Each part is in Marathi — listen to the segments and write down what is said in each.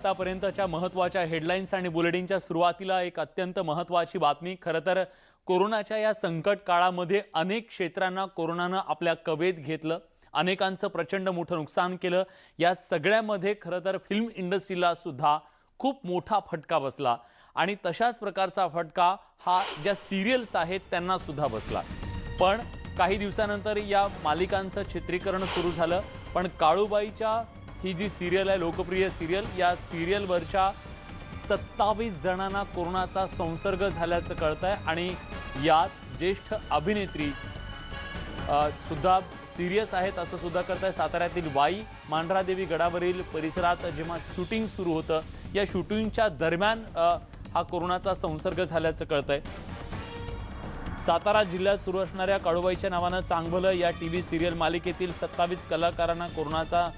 आतापर्यंतच्या महत्त्वाच्या हेडलाईन्स आणि बुलेटिनच्या सुरुवातीला एक अत्यंत महत्त्वाची बातमी. खरं तर कोरोनाच्या या संकट काळामध्ये अनेक क्षेत्रांना कोरोनानं आपल्या कवेत घेतलं. अनेकांचं प्रचंड मोठं नुकसान केलं. या सगळ्यामध्ये खरं तर फिल्म इंडस्ट्रीला सुद्धा खूप मोठा फटका बसला. आणि तशाच प्रकारचा फटका हा ज्या सिरियल्स आहेत त्यांना सुद्धा बसला. पण काही दिवसानंतर या मालिकांचं चित्रीकरण सुरू झालं. पण काळूबाईच्या ही जी सिरियल आहे लोकप्रिय सिरियल या सिरियलवरच्या सत्तावीस जणांना कोरोनाचा संसर्ग झाल्याचं कळत आहे आणि यात ज्येष्ठ अभिनेत्री सुद्धा सिरियस आहेत असं सुद्धा करत आहे साताऱ्यातील वाई मांढरादेवी गडावरील परिसरात जेव्हा शूटिंग सुरू होतं या शूटिंगच्या दरम्यान हा कोरोनाचा संसर्ग झाल्याचं कळत आहे सातारा जिल्ह्यात सुरू असणाऱ्या काळूबाईच्या नावानं चांगभलं या टी व्ही सिरियल मालिकेतील सत्तावीस कलाकारांना कोरोनाचा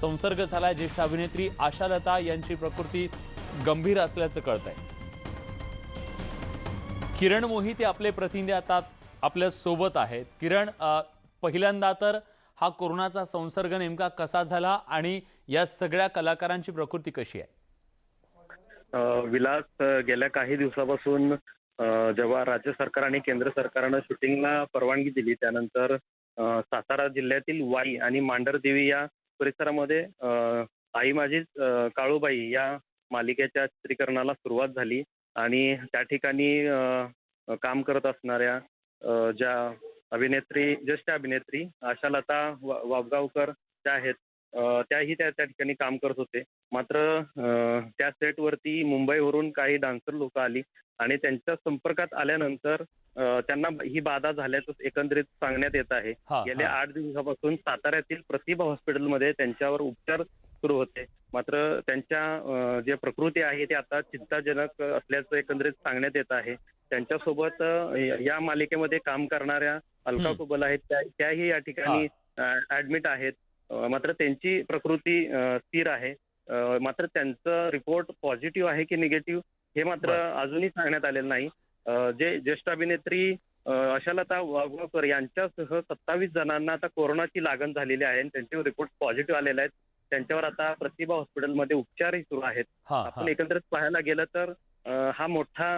संसर्ग झाला ज्येष्ठ अभिनेत्री आशालता यांची प्रकृती गंभीर असल्याचं कळत आहे किरण मोहिते आपले प्रतिनिधी आता आपल्यासोबत आहेत. किरण पहिल्यांदा तर हा कोरोनाचा संसर्ग नेमका कसा झाला आणि या सगळ्या कलाकारांची प्रकृती कशी आहे? विलास गेल्या काही दिवसापासून जेव्हा राज्य सरकार आणि केंद्र सरकारनं शूटिंगला परवानगी दिली त्यानंतर सातारा जिल्ह्यातील वाई आणि मांढरदेवी या परिसरामध्ये आई माझी काळूबाई या मालिकेच्या चित्रीकरणाला सुरुवात झाली आणि त्या ठिकाणी काम करत असणाऱ्या ज्या अभिनेत्री ज्येष्ठ अभिनेत्री आशालता वा- वाबगावकर त्या आहेत त्याही त्या त्या ठिकाणी काम करत होते. मात्र त्या सेटवरती मुंबईवरून काही डान्सर लोक आली आणि त्यांच्या संपर्कात आल्यानंतर त्यांना ही बाधा झाल्याचं एकंदरीत सांगण्यात येत आहे. गेल्या. आठ दिवसापासून साताऱ्यातील प्रतिभा हॉस्पिटलमध्ये त्यांच्यावर उपचार सुरू होते. मात्र त्यांच्या जे प्रकृती आहे ती आता चिंताजनक असल्याचं एकंदरीत सांगण्यात येत आहे. त्यांच्यासोबत या मालिकेमध्ये काम करणाऱ्या अलका. कुबल आहेत. त्या- त्याही या ठिकाणी ऍडमिट आहेत. मात्र त्यांची प्रकृती स्थिर आहे. मात्र त्यांचं रिपोर्ट पॉझिटिव्ह आहे की निगेटिव्ह हे मात्र. अजूनही सांगण्यात आलेलं नाही. जे ज्येष्ठ अभिनेत्री अ, आशालता वाघवाकर यांच्यासह सत्तावीस जणांना आता कोरोनाची लागण झालेली आहे आणि त्यांचे रिपोर्ट पॉझिटिव्ह आलेले आहेत. त्यांच्यावर आता प्रतिभा हॉस्पिटलमध्ये उपचारही सुरू आहेत. आपण एकंदरीत पाहायला गेलं तर हा मोठा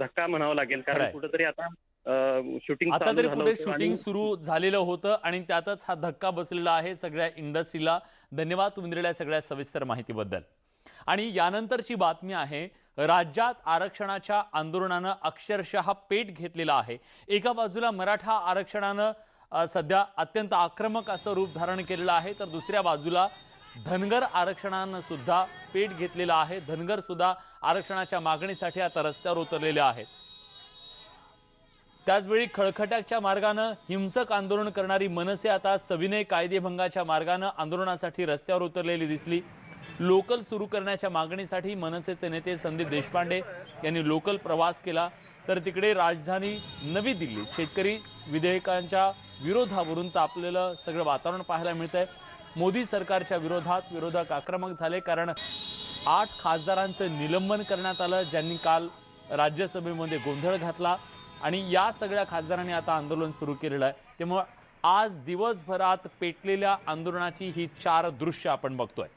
धक्का म्हणावा लागेल. कारण कुठेतरी आता शूटिंग आता तरी कुठे शूटिंग सुरू झालेलं होतं आणि त्यातच हा धक्का बसलेला आहे सगळ्या इंडस्ट्रीला. धन्यवाद तुम्ही दिलेल्या सगळ्या सविस्तर माहितीबद्दल. आणि यानंतरची बातमी आहे राज्यात आरक्षणाच्या आंदोलनानं अक्षरशः पेट घेतलेला आहे. एका बाजूला मराठा आरक्षणानं सध्या अत्यंत आक्रमक असं रूप धारण केलेलं आहे तर दुसऱ्या बाजूला धनगर आरक्षणानं सुद्धा पेट घेतलेला आहे. धनगर सुद्धा आरक्षणाच्या मागणीसाठी आता रस्त्यावर उतरलेले आहेत. त्याचवेळी खळखट्याच्या मार्गानं हिंसक आंदोलन करणारी मनसे आता सविनय कायदेभंगाच्या मार्गानं आंदोलनासाठी रस्त्यावर उतरलेली दिसली. लोकल सुरू करण्याच्या मागणीसाठी मनसेचे नेते संदीप देशपांडे यांनी लोकल प्रवास केला. तर तिकडे राजधानी नवी दिल्ली. शेतकरी विधेयकांच्या विरोधावरून तापलेलं सगळं वातावरण पाहायला मिळतंय. मोदी सरकारच्या विरोधात विरोधक आक्रमक झाले कारण आठ खासदारांचं निलंबन करण्यात आलं ज्यांनी काल राज्यसभेमध्ये गोंधळ घातला. आणि या सगळ्या खासदारांनी आता आंदोलन सुरू केलेलं आहे. त्यामुळं आज दिवसभरात पेटलेल्या आंदोलनाची ही चार दृश्य आपण बघतोय.